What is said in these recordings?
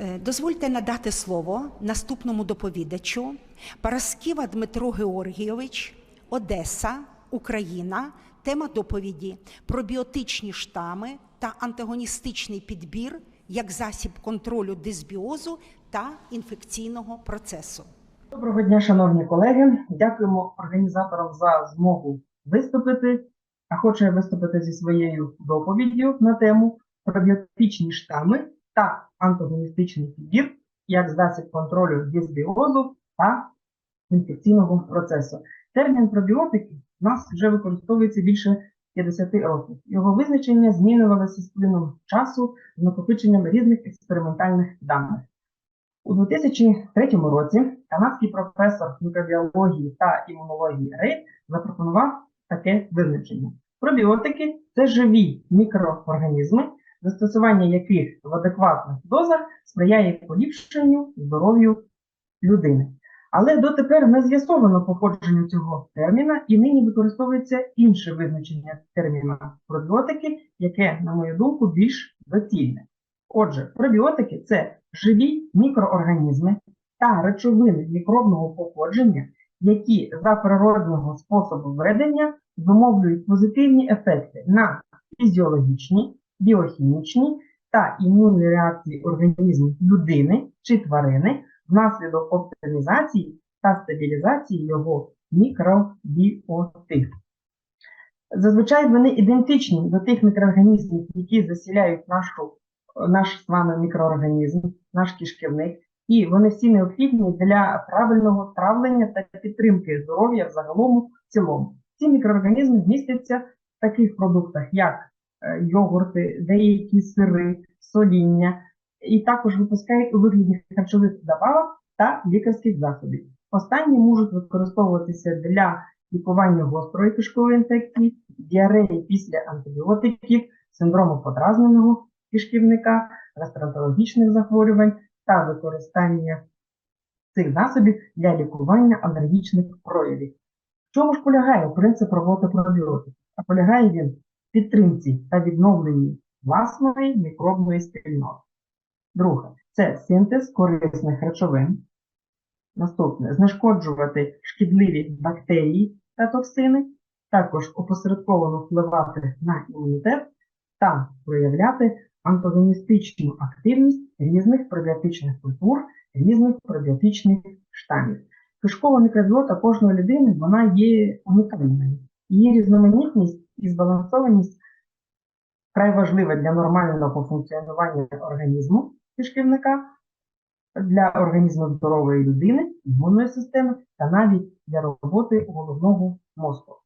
Е, Дозвольте надати слово наступному доповідачу Парасківа Дмитро Георгійович, Одеса, Україна. Тема доповіді пробіотичні штами та антагоністичний підбір як засіб контролю дисбіозу та інфекційного процесу. Доброго дня, шановні колеги. Дякуємо організаторам за змогу виступити. А хочу виступити зі своєю доповіддю на тему пробіотичні штами та антагоністичний підбір як засіб контролю дисбіозу та інфекційного процесу. Термін пробіотики у нас вже використовується більше 50 років. Його визначення змінювалося з плином часу з накопиченням різних експериментальних даних. У 2003 році канадський професор мікробіології та імунології Рейд запропонував таке визначення. Пробіотики це живі мікроорганізми, застосування яких в адекватних дозах сприяє поліпшенню здоров'ю людини. Але дотепер не з'ясовано походження цього терміна, і нині використовується інше визначення терміна пробіотики, яке, на мою думку, більш доцільне. Отже, пробіотики це живі мікроорганізми та речовини мікробного походження, які за природного способу ведення зумовлюють позитивні ефекти на фізіологічні, біохімічні та імунні реакції організму людини чи тварини внаслідок оптимізації та стабілізації його мікробіоти. Зазвичай вони ідентичні до тих мікроорганізмів, які засіляють нашу, наш з вами мікроорганізм, наш кишківник, і вони всі необхідні для правильного травлення та підтримки здоров'я в загалом в цілому. Ці мікроорганізми містяться в таких продуктах, як йогурти, деякі сири, соління, і також випускають у вигляді харчових добавок та лікарських засобів. Останні можуть використовуватися для лікування гострої кишкової інфекції, діареї після антибіотиків, синдрому подразненого кишківника, гастроентерологічних захворювань та використання цих засобів для лікування алергічних проявів. В чому ж полягає принцип роботи пробіотиків? А полягає він підтримці та відновленні власної мікробної спільноти. Друге це синтез корисних речовин. Наступне знешкоджувати шкідливі бактерії та токсини, також опосередковано впливати на імунітет та проявляти антагоністичну активність різних пробіотичних культур, різних пробіотичних штамів. Кишкова мікробіота кожної людини вона є унікальною. Її різноманітність і збалансованість вкрай важлива для нормального функціонування організму кишківника, для організму здорової людини, імунної системи та навіть для роботи головного мозку.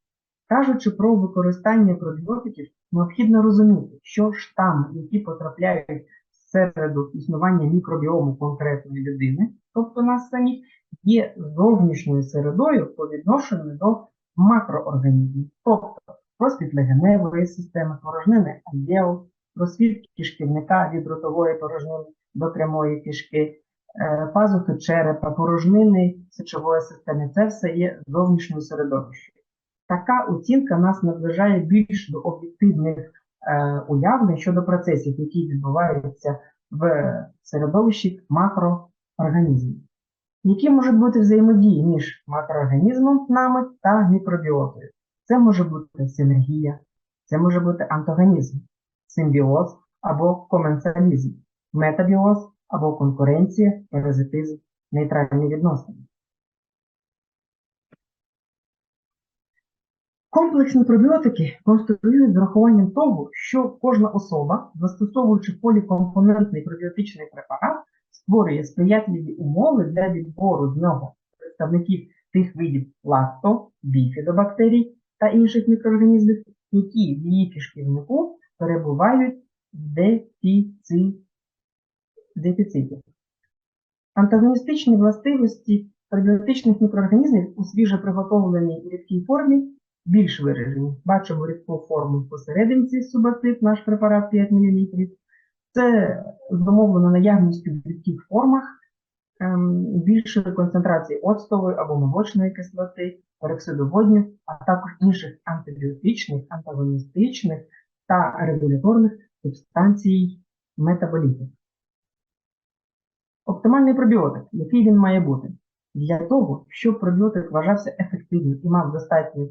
Кажучи про використання пробіотиків, необхідно розуміти, що штами, які потрапляють всереду існування мікробіому конкретної людини, тобто нас самих, є зовнішньою середою по відношенню до макроорганізмів, тобто розквіт легеневої системи, порожнини альвеол, розсвіт кишківника від ротової порожнини до прямої кишки, е, пазухи черепа, порожнини сечової системи це все є зовнішньою середовищем. Така оцінка нас наближає більш до об'єктивних е, уявлень щодо процесів, які відбуваються в середовищі макроорганізмів. Які можуть бути взаємодії між макроорганізмом нами та мікробіотою? Це може бути синергія, це може бути антагонізм, симбіоз або коменсалізм, метабіоз або конкуренція, паразитизм, нейтральні відносини. Комплексні пробіотики конструюють з урахуванням того, що кожна особа, застосовуючи полікомпонентний пробіотичний препарат, створює сприятливі умови для відбору з нього представників тих видів лакто, біфідобактерій та інших мікроорганізмів, які в її кишківнику перебувають в дефіці... дефіциті. Антагоністичні властивості пробіотичних мікроорганізмів у свіже приготовленій рідкій формі більш виражені. Бачимо рідку форму посерединці субацит, наш препарат 5 мл. Це зумовлено наявністю в рідких формах ем, більшої концентрації оцтової або молочної кислоти, пероксиду а також інших антибіотичних, антагоністичних та регуляторних субстанцій метаболітів. Оптимальний пробіотик, який він має бути? Для того, щоб пробіотик вважався ефективним і мав достатню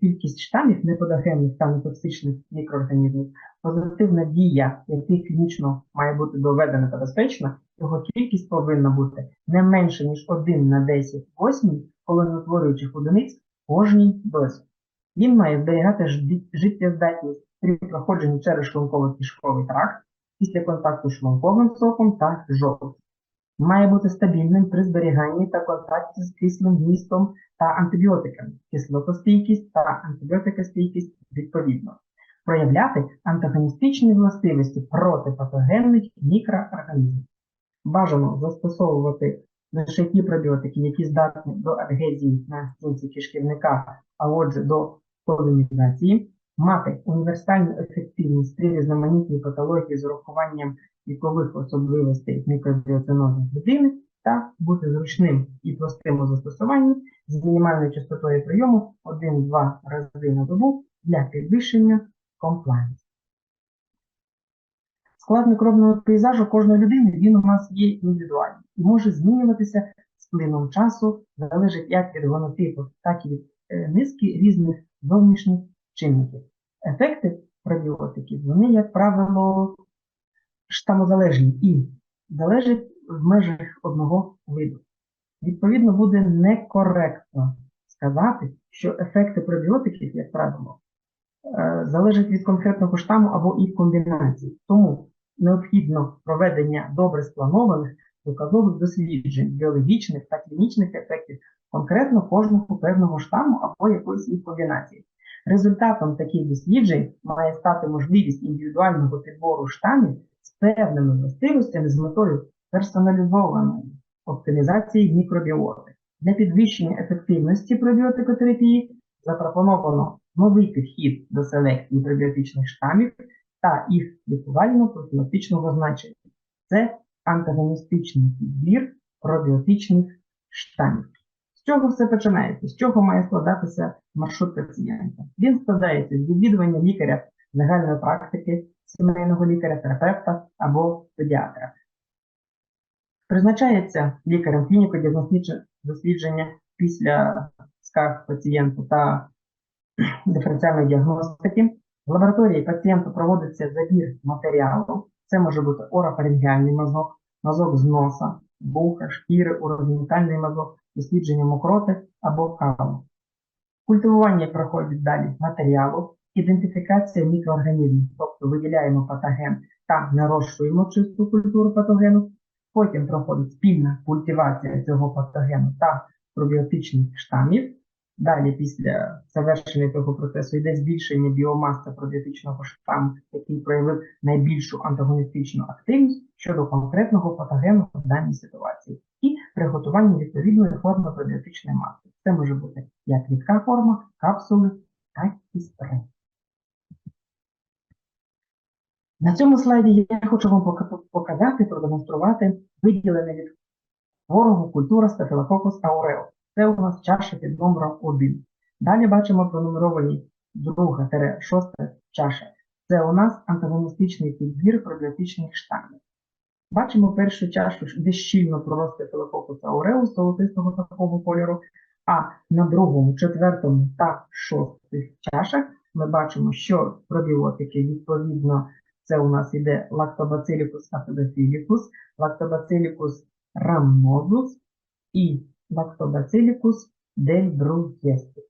кількість штамів неподогенних та нетоксичних мікроорганізмів, позитивна дія, яких клінічно має бути доведена та безпечна, його кількість повинна бути не менше, ніж 1 на 10 восьмій колоноутворюючих одиниць кожній дозі. Він має зберігати життєздатність при проходженні через шлунково-кишковий тракт після контакту з шлунковим соком та жовтом. Має бути стабільним при зберіганні та контакті з кислим вмістом та антибіотиками, кислотостійкість та антибіотикостійкість відповідно. Проявляти антагоністичні властивості проти патогенних мікроорганізмів. Бажано застосовувати лише ті пробіотики, які здатні до адгезії на стінці кишківника, а отже до колонізації, мати універсальну ефективність при різноманітній патології з урахуванням вікових особливостей мікробіоцинозу людини та бути зручним і простим у застосуванні з мінімальною частотою прийому 1-2 рази на добу для підвищення комплайнсу. Склад мікробного пейзажу кожної людини він у нас є індивідуальний і може змінюватися з плином часу, залежить як від генотипу, так і від е, низки різних зовнішніх чинників. Ефекти пробіотиків, вони, як правило, штамозалежні і залежать в межах одного виду. Відповідно, буде некоректно сказати, що ефекти пробіотиків, як правило, е, залежать від конкретного штаму або їх комбінації. Тому необхідно проведення добре спланованих доказових досліджень біологічних та клінічних ефектів конкретно кожного певного штаму або якоїсь їх комбінації. Результатом таких досліджень має стати можливість індивідуального підбору штамів з певними властивостями з метою персоналізованої оптимізації мікробіоти. Для підвищення ефективності пробіотикотерапії запропоновано новий підхід до селекції пробіотичних штамів та їх лікувально-профілактичного значення. Це антагоністичний підбір пробіотичних штамів. З чого все починається? З чого має складатися маршрут пацієнта? Він складається з відвідування лікаря загальної практики, сімейного лікаря, терапевта або педіатра. Призначається лікарем клініко-діагностичне дослідження після скарг пацієнта та диференціальної діагностики. В лабораторії пацієнту проводиться забір матеріалу. Це може бути орофарингіальний мазок, мазок з носа, вуха, шкіри, урогенітальний мазок, дослідження мокроти або каву. Культивування проходить далі матеріалу, ідентифікація мікроорганізмів, тобто виділяємо патоген та нарощуємо чисту культуру патогену. Потім проходить спільна культивація цього патогену та пробіотичних штамів. Далі, після завершення цього процесу, йде збільшення біомаси пробіотичного штаму, який проявив найбільшу антагоністичну активність щодо конкретного патогену в даній ситуації, і приготування відповідної форми пробіотичної маси. Це може бути як рідка форма, капсули, так і спрей. На цьому слайді я хочу вам показати, продемонструвати виділене від хворого культура Staphylococcus aureus. Це у нас чаша під номером 1. Далі бачимо пронумеровані друга тире шоста чаша. Це у нас антагоністичний підбір пробіотичних штамів. Бачимо першу чашу, де щільно проросте Staphylococcus aureus золотистого такого кольору, а на другому, четвертому та шостих чашах ми бачимо, що пробіотики відповідно це у нас іде Lactobacillus acidophilus, Lactobacillus rhamnosus і Lactobacillus delbrugestis.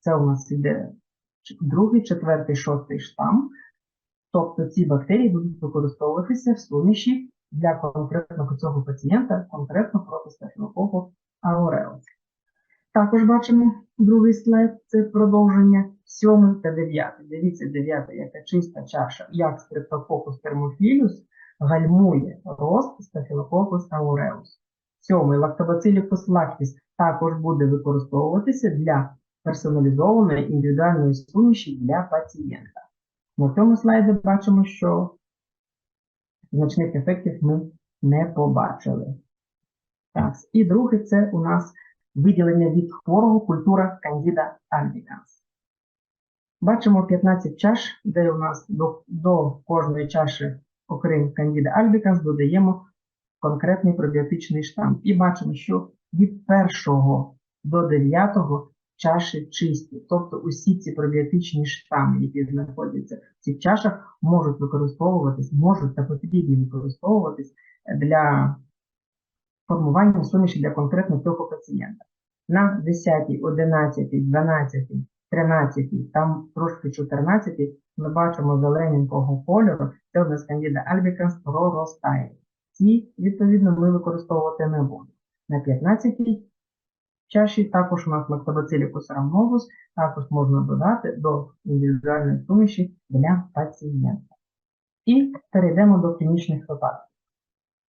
Це у нас іде другий, четвертий, шостий штам. Тобто ці бактерії будуть використовуватися в суміші для конкретного цього пацієнта, конкретно проти Staphylococcus aureus. Також бачимо другий слайд, це продовження сьомий та дев'ятий. Дивіться, дев'ята, яка чиста чаша, як Streptococcus thermophilus гальмує рост Staphylococcus aureus. Сьомий Lactobacillus lactis також буде використовуватися для персоналізованої індивідуальної суміші для пацієнта. На цьому слайді бачимо, що значних ефектів ми не побачили. Так, і друге це у нас виділення від хворого культура Candida albicans. Бачимо 15 чаш, де у нас до, до кожної чаші, окрім Candida albicans, додаємо конкретний пробіотичний штам. І бачимо, що від першого до дев'ятого чаші чисті. Тобто усі ці пробіотичні штами, які знаходяться в цих чашах, можуть використовуватись, можуть та потрібні використовуватись для формування суміші для конкретно цього пацієнта. На 10, 11, 12, 13, там трошки 14 ми бачимо зелененького кольору, це у нас кандіда альбіканс проростає. Ці, відповідно, ми використовувати не будемо. На 15 чаші також у нас лактобацилікус рамновус, також можна додати до індивідуальної суміші для пацієнта. І перейдемо до клінічних випадків.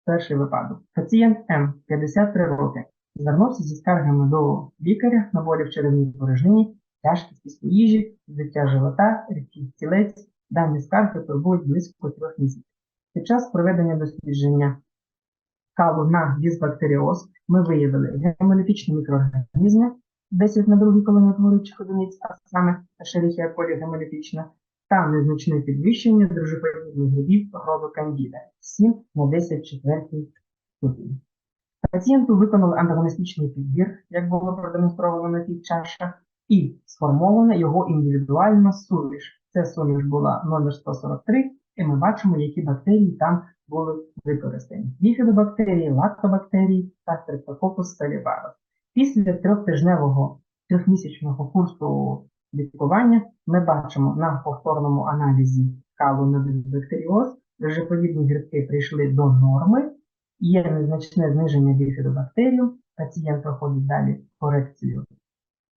Перший випадок. Пацієнт М, 53 роки, звернувся зі скаргами до лікаря на болі в черевній порожнині, тяжкість після їжі, взяття живота, рідкий стілець. Дані скарги турбують близько трьох місяців. Під час проведення дослідження калу на дисбактеріоз ми виявили гемолітичні мікроорганізми 10 на другій колоніутворюючих одиниць, а саме Escherichia coli гемолітична, та незначне підвищення дружеподібних грибів роду кандіда 7 на 10 четвертій ступінь. Пацієнту виконали антагоністичний підбір, як було продемонстровано на тих чашах, і сформована його індивідуальна суміш. Ця суміш була номер 143, і ми бачимо, які бактерії там були використані. Біфідобактерії, лактобактерії та стрептококус salivarius. Після трьохтижневого трьохмісячного курсу лікування ми бачимо на повторному аналізі калу на дисбактеріоз, режеподібні грибки прийшли до норми, є незначне зниження біфідобактерію, пацієнт проходить далі корекцію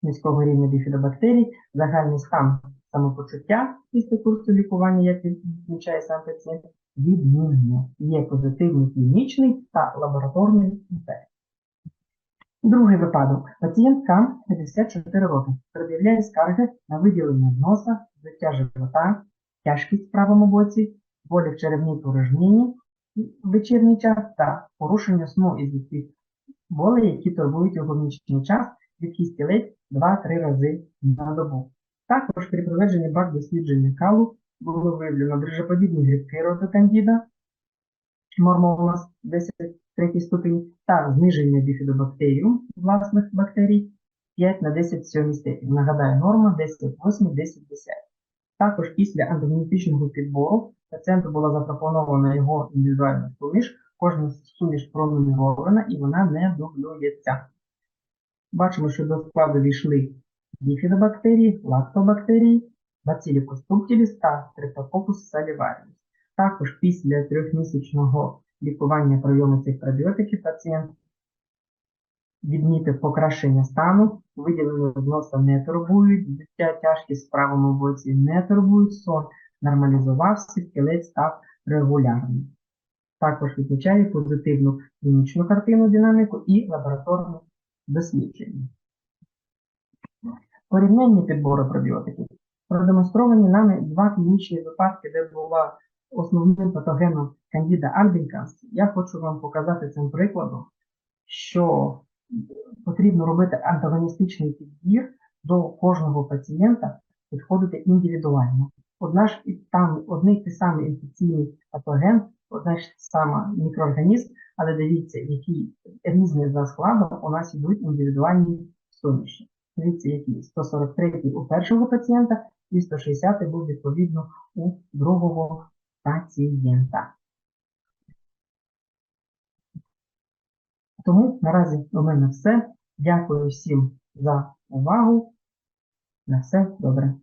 низького рівня біфідобактерій, загальний стан самопочуття після курсу лікування, як відмічає сам пацієнт, відмінно. Є позитивний клінічний та лабораторний ефект. Другий випадок. Пацієнтка 54 роки пред'являє скарги на виділення носа, взяття живота, тяжкість в правому боці, болі в черевній порожнині в вечірній час та порушення сну із відкрит болей, які турбують його в нічний час, від стілець 2-3 рази на добу. Також при проведенні бак дослідження калу було виявлено дрижеподібні грибки роду кандіда, мормолас 10 третій ступінь, та зниження біфідобактеріум власних бактерій 5 на 10 сьомій степені. Нагадаю, норма 10 8, 10 10. Також після антигенетичного підбору пацієнту була запропонована його індивідуальна суміш. Кожна суміш пронумерована і вона не дублюється. Бачимо, що до складу війшли біфідобактерії, лактобактерії, Bacillus subtilis та Streptococcus salivarius. Також після трьохмісячного лікування прийому цих пробіотиків пацієнт відмітив покращення стану, виділення з носа не турбують, взяття тяжкість в правому боці не турбують, сон нормалізувався, стілець став регулярним. Також відмічає позитивну клінічну картину динаміку і лабораторне дослідження. Порівняння підбору пробіотиків. Продемонстровані нами два клінічні випадки, де була основним патогеном Candida albicans. Я хочу вам показати цим прикладом, що потрібно робити антагоністичний підбір до кожного пацієнта, підходити індивідуально. Одна ж і там одний той самий інфекційний патоген, одна ж сама мікроорганізм, але дивіться, які різні за складом у нас йдуть індивідуальні суміші. Дивіться, які 143 у першого пацієнта і 160 був відповідно у другого пацієнта. Тому наразі у мене все. Дякую всім за увагу. На все добре.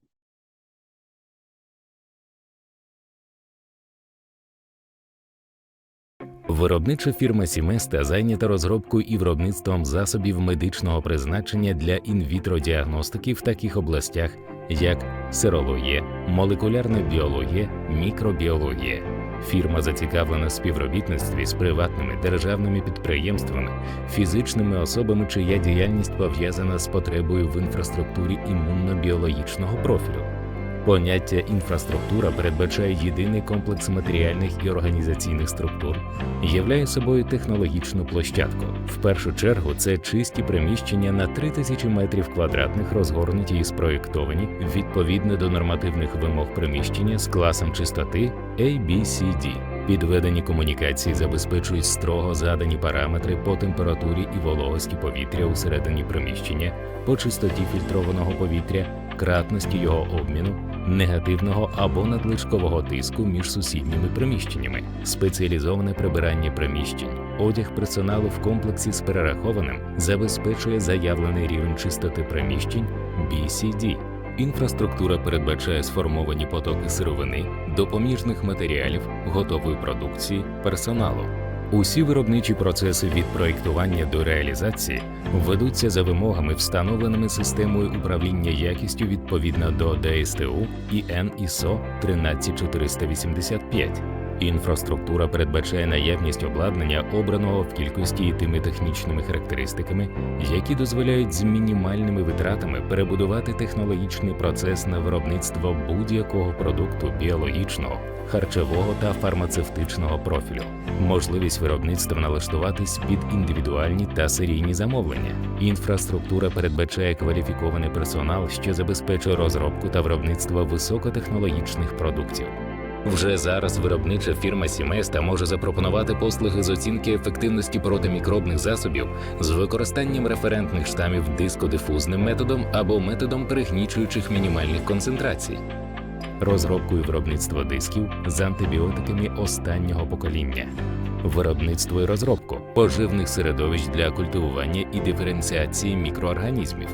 Виробнича фірма Сіместа зайнята розробкою і виробництвом засобів медичного призначення для інвітро діагностики в таких областях, як серологія, молекулярна біологія, мікробіологія. Фірма зацікавлена в співробітництві з приватними державними підприємствами, фізичними особами, чия діяльність пов'язана з потребою в інфраструктурі імунно-біологічного профілю. Поняття інфраструктура передбачає єдиний комплекс матеріальних і організаційних структур, являє собою технологічну площадку. В першу чергу це чисті приміщення на 3000 метрів квадратних, розгорнуті і спроєктовані відповідно до нормативних вимог приміщення з класом чистоти ABCD. Підведені комунікації забезпечують строго задані параметри по температурі і вологості повітря усередині приміщення, по чистоті фільтрованого повітря, кратності його обміну, негативного або надлишкового тиску між сусідніми приміщеннями, спеціалізоване прибирання приміщень, одяг персоналу в комплексі з перерахованим забезпечує заявлений рівень чистоти приміщень BCD. Інфраструктура передбачає сформовані потоки сировини, допоміжних матеріалів, готової продукції, персоналу. Усі виробничі процеси від проєктування до реалізації ведуться за вимогами, встановленими системою управління якістю відповідно до ДСТУ і НІСО 13485. Інфраструктура передбачає наявність обладнання, обраного в кількості і тими технічними характеристиками, які дозволяють з мінімальними витратами перебудувати технологічний процес на виробництво будь-якого продукту біологічного, харчового та фармацевтичного профілю, можливість виробництва налаштуватись під індивідуальні та серійні замовлення. Інфраструктура передбачає кваліфікований персонал, що забезпечує розробку та виробництво високотехнологічних продуктів. Вже зараз виробнича фірма Сіместа може запропонувати послуги з оцінки ефективності протимікробних засобів з використанням референтних штамів дискодифузним методом або методом перегнічуючих мінімальних концентрацій. Розробку і виробництво дисків з антибіотиками останнього покоління, виробництво і розробку поживних середовищ для культивування і диференціації мікроорганізмів,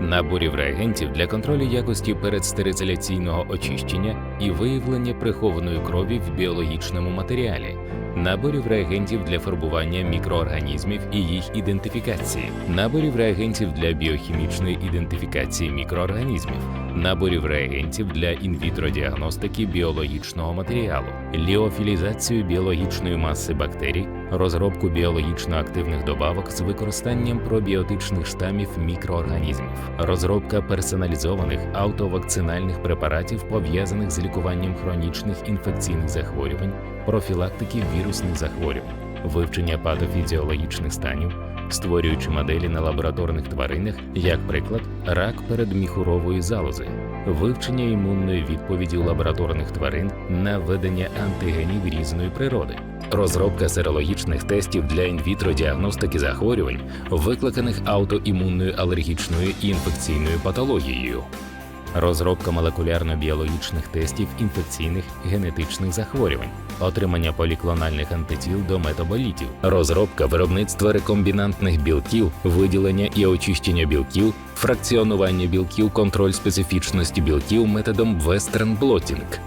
наборів реагентів для контролю якості передстериляційного очищення і виявлення прихованої крові в біологічному матеріалі, наборів реагентів для фарбування мікроорганізмів і їх ідентифікації, наборів реагентів для біохімічної ідентифікації мікроорганізмів, наборів реагентів для інвітро діагностики біологічного матеріалу, ліофілізацію біологічної маси бактерій, розробку біологічно активних добавок з використанням пробіотичних штамів мікроорганізмів, розробка персоналізованих автовакцинальних препаратів, пов'язаних з лікуванням хронічних інфекційних захворювань, профілактики вірусних захворювань, вивчення патофізіологічних станів, створюючи моделі на лабораторних тваринах, як приклад, рак передміхурової залози, вивчення імунної відповіді у лабораторних тварин на введення антигенів різної природи. Розробка серологічних тестів для інвітро діагностики захворювань, викликаних аутоімунною алергічною і інфекційною патологією, розробка молекулярно-біологічних тестів інфекційних генетичних захворювань, отримання поліклональних антитіл до метаболітів, розробка виробництва рекомбінантних білків, виділення і очищення білків, фракціонування білків, контроль специфічності білків методом Western Blotting,